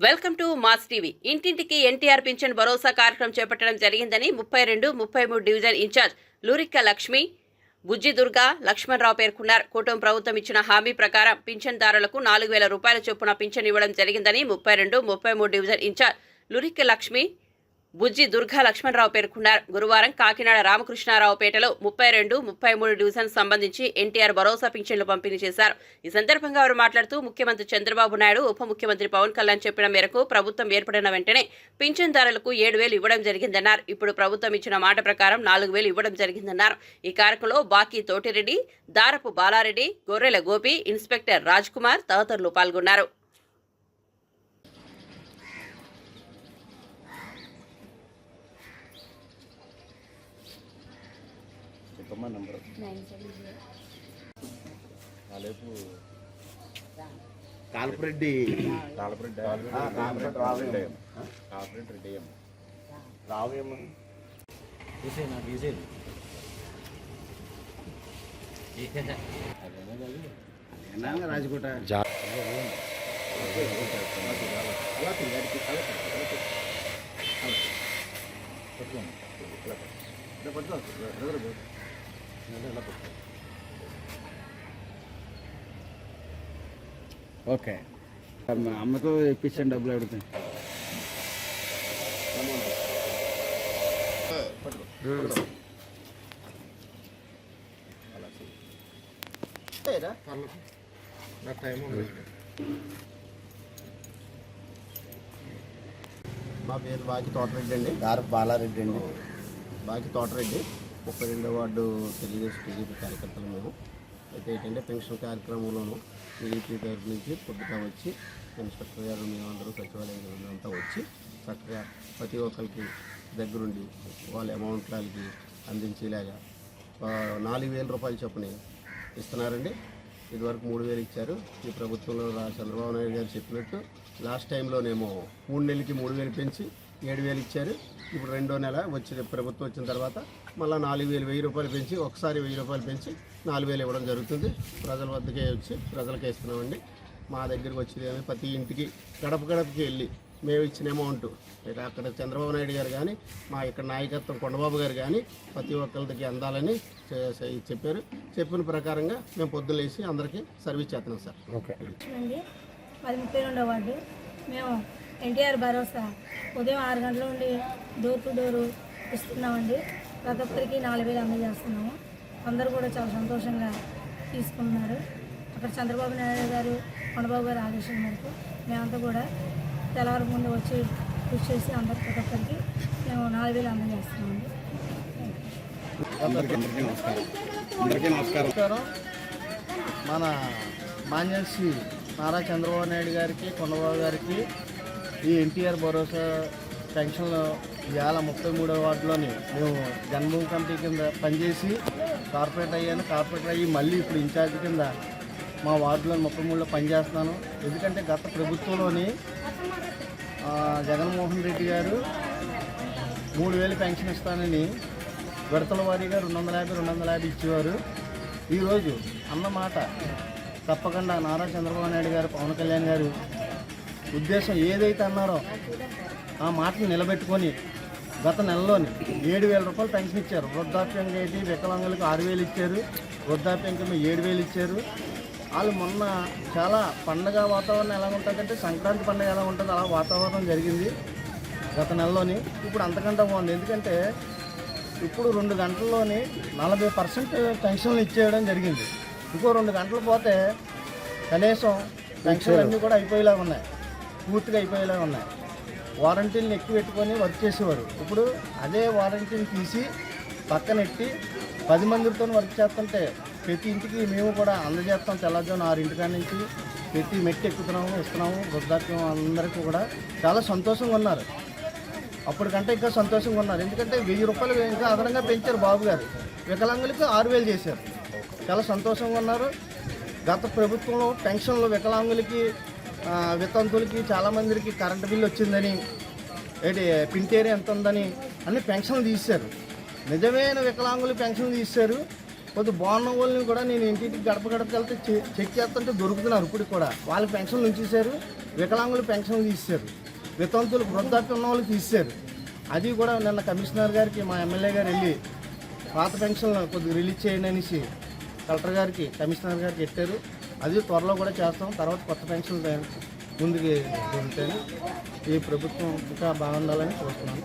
Welcome to mass TV. ఇంటింటికి NTR pension భరోసా కార్యక్రమం చేపట్టడం జరిగిందని ముప్పై రెండు ముప్పై మూడు డివిజన్ ఇన్ఛార్జ్ లూరిక్క లక్ష్మి బుజ్జి దుర్గా లక్ష్మణరావు పేర్కొన్నారు. కూటమి ప్రభుత్వం ఇచ్చిన హామీ ప్రకారం పింఛన్దారులకు నాలుగు వేల రూపాయల చొప్పున పింఛన్ ఇవ్వడం జరిగిందని ముప్పై రెండు ముప్పై మూడు డివిజన్ ఇన్ఛార్జ్ లురిక్క లక్ష్మి బుజ్జి దుర్గా లక్ష్మణరావు పేర్కొన్నారు. గురువారం కాకినాడ రామకృష్ణారావుపేటలో ముప్పై రెండు ముప్పై మూడు డివిజన్ సంబంధించి ఎన్టీఆర్ భరోసా పింఛన్లు పంపిణీ చేశారు. ఈ సందర్భంగా వారు మాట్లాడుతూ ముఖ్యమంత్రి చంద్రబాబు నాయుడు ఉప ముఖ్యమంత్రి పవన్ కళ్యాణ్ చెప్పిన మేరకు ప్రభుత్వం ఏర్పడిన వెంటనే పింఛన్దారులకు ఏడు వేలు ఇవ్వడం జరిగిందన్నారు. ఇప్పుడు ప్రభుత్వం ఇచ్చిన మాట ప్రకారం నాలుగు వేలు ఇవ్వడం జరిగిందన్నారు. ఈ కార్యక్రమంలో బాకీ తోటిరెడ్డి దారపు బాలారెడ్డి గొర్రెల గోపి ఇన్స్పెక్టర్ రాజ్ కుమార్ తదితరులు పాల్గొన్నారు. చెప్పమ్మా నంబర్. నాలేపు కాల్పరెడ్డి. కాలపరెడ్డి. కాలపరెడ్డి రావయ్య. రెడ్డి కాలపరెడ్డి రెడ్డి రావేమో రాజకోట? ఓకే. మా అమ్మతో ఇప్పించండి డబ్బులు అడుగుతాయి మా పేరు బాకి తోటరెడ్డి అండి. గారు బాలారెడ్డి అండి. బాకి తోటరెడ్డి. ముప్పై రెండో వార్డు తెలుగుదేశం టీడీపీ కార్యకర్తలు మేము అయితే ఏంటంటే పెన్షన్ కార్యక్రమంలోనూ టీడీపీ తరఫు నుంచి పొద్దుగా వచ్చి ఇన్స్పెక్టర్ గారు మేమందరూ సచివాలయం అంతా వచ్చి చక్కగా ప్రతి ఒక్కరికి దగ్గరుండి వాళ్ళ అమౌంట్ వాళ్ళకి అందించేలాగా నాలుగు వేల రూపాయలు చొప్పున ఇస్తున్నారండి. ఇదివరకు మూడు వేలు ఇచ్చారు. ఈ ప్రభుత్వంలో చంద్రబాబు నాయుడు గారు చెప్పినట్టు లాస్ట్ టైంలోనేమో మూడు నెలలకి మూడు వేలు పెంచి ఏడు వేలు ఇచ్చారు. ఇప్పుడు రెండో నెల వచ్చి ప్రభుత్వం వచ్చిన తర్వాత మళ్ళీ నాలుగు వేలు వెయ్యి రూపాయలు పెంచి ఒకసారి వెయ్యి రూపాయలు పెంచి నాలుగు వేలు ఇవ్వడం జరుగుతుంది. ప్రజల వద్దకే వచ్చి ప్రజలకే ఇస్తున్నామండి మా దగ్గరికి వచ్చేది ప్రతి ఇంటికి గడప గడపకి వెళ్ళి మేము ఇచ్చిన అమౌంట్ అక్కడ చంద్రబాబు నాయుడు గారు కానీ మా ఇక్కడ నాయకత్వం కొండబాబు గారు కానీ ప్రతి ఒక్కరికి అందాలని చెప్పారు. చెప్పిన ప్రకారంగా మేము పొద్దులేసి అందరికీ సర్వీస్ చేస్తున్నాం సార్. ఓకే. అండి అది ముప్పై రెండో వార్డు. మేము ఎన్టీఆర్ భరోసా. ఉదయం ఆరు గంటల నుండి డోర్ టు డోరు ఇస్తున్నామండి. ప్రతి ఒక్కరికి నాలుగు వేలు అందజేస్తున్నాము. అందరూ కూడా చాలా సంతోషంగా తీసుకున్నారు. అక్కడ చంద్రబాబు నాయుడు గారు కొండబాబు గారు ఆదేశం మేరకు మేమంతా కూడా తెల్లవారు ముందు వచ్చి కృషి చేసి అందరు ప్రతి ఒక్కరికి మేము నాలుగు వేలు అందజేస్తున్నామండి. అందరికీ నమస్కారం. మన మాన్యశ్రీ నారా చంద్రబాబు నాయుడు గారికి కొండబాబు గారికి ఈ ఎన్టీఆర్ భరోసా పెన్షన్లో ఇవాళ ముప్పై మూడో వార్డులోని మేము జన్మభూమి కమిటీ కింద పనిచేసి కార్పొరేట్ అయ్యాను. కార్పొరేటర్ అయ్యి మళ్ళీ ఇప్పుడు ఇన్ఛార్జ్ కింద మా వార్డులో ముప్పై మూడులో పనిచేస్తున్నాను. ఎందుకంటే గత ప్రభుత్వంలోని జగన్మోహన్ రెడ్డి గారు మూడు వేలు పెన్షన్ ఇస్తానని విడతల వారీగా రెండు వందల యాభై రెండు వందల యాభై ఇచ్చేవారు. ఈరోజు అన్న మాట తప్పకుండా నారా చంద్రబాబు నాయుడు గారు పవన్ కళ్యాణ్ గారు ఉద్దేశం ఏదైతే అన్నారో ఆ మాటను నిలబెట్టుకొని గత నెలలోని ఏడు వేల రూపాయలు పెన్షన్ ఇచ్చారు. వృద్ధాప్యం ఏంటి? వికలాంగులకు ఆరు వేలు ఇచ్చారు. వృద్ధాప్యంకి ఏడు వేలు ఇచ్చారు. వాళ్ళు మొన్న చాలా పండగ వాతావరణం ఎలా ఉంటుందంటే సంక్రాంతి పండుగ ఎలా ఉంటుందో అలా వాతావరణం జరిగింది గత నెలలోని. ఇప్పుడు అంతకంటే బాగుంది. ఎందుకంటే ఇప్పుడు రెండు గంటల్లోని నలభై పర్సెంట్ పెన్షన్లు ఇచ్చేయడం జరిగింది. ఇంకో రెండు గంటలు పోతే కనీసం పెన్షన్లు అన్నీ కూడా అయిపోయేలాగా ఉన్నాయి. పూర్తిగా అయిపోయేలా ఉన్నాయి. వారంటీని ఎక్కువ పెట్టుకొని వర్క్ చేసేవారు. ఇప్పుడు అదే వారంటీని తీసి పక్కనెట్టి పది మందితో వర్క్ చేస్తుంటే ప్రతి ఇంటికి మేము కూడా అందజేస్తాం తెల్లజామున ఆరింటికాడ నుంచి ప్రతి మెట్టి ఎక్కుతున్నాము ఇస్తున్నాము వృద్ధాప్యం అందరికీ కూడా చాలా సంతోషంగా ఉన్నారు. అప్పటికంటే ఇంకా సంతోషంగా ఉన్నారు. ఎందుకంటే వెయ్యి రూపాయలు ఇంకా అదనంగా పెంచారు బాబు గారు. వికలాంగులకు ఆరు వేలు చేశారు. చాలా సంతోషంగా ఉన్నారు. గత ప్రభుత్వంలో పెన్షన్లు వికలాంగులకి వితంతులకి చాలామందికి కరెంటు బిల్లు వచ్చిందని ఏంటి పింటేరి ఎంత ఉందని అన్ని పెన్షన్లు తీశారు. నిజమైన వికలాంగులు పెన్షన్లు తీశారు. కొద్ది బాగున్న వాళ్ళని కూడా నేను ఇంటికి గడప గడపకి వెళ్తే చె- చెక్ చేస్తుంటే దొరుకుతున్నారు ఇప్పుడు కూడా. వాళ్ళ పెన్షన్లు ఉంచేశారు వికలాంగులు పెన్షన్లు తీశారు. వితంతులు వృద్ధాప్యం ఉన్న వాళ్ళకి తీశారు. అది కూడా నిన్న కమిషనర్ గారికి మా ఎమ్మెల్యే గారు వెళ్ళి పాత పెన్షన్లు కొద్దిగా రిలీజ్ చేయండి అనేసి కలెక్టర్ గారికి కమిషనర్ గారికి పెట్టారు. అది త్వరలో కూడా చేస్తాం. తర్వాత కొత్త పెన్షన్లు ముందుకు దొరుకుతాయని ఈ ప్రభుత్వం ఇంకా బాగుండాలని చూస్తున్నాను.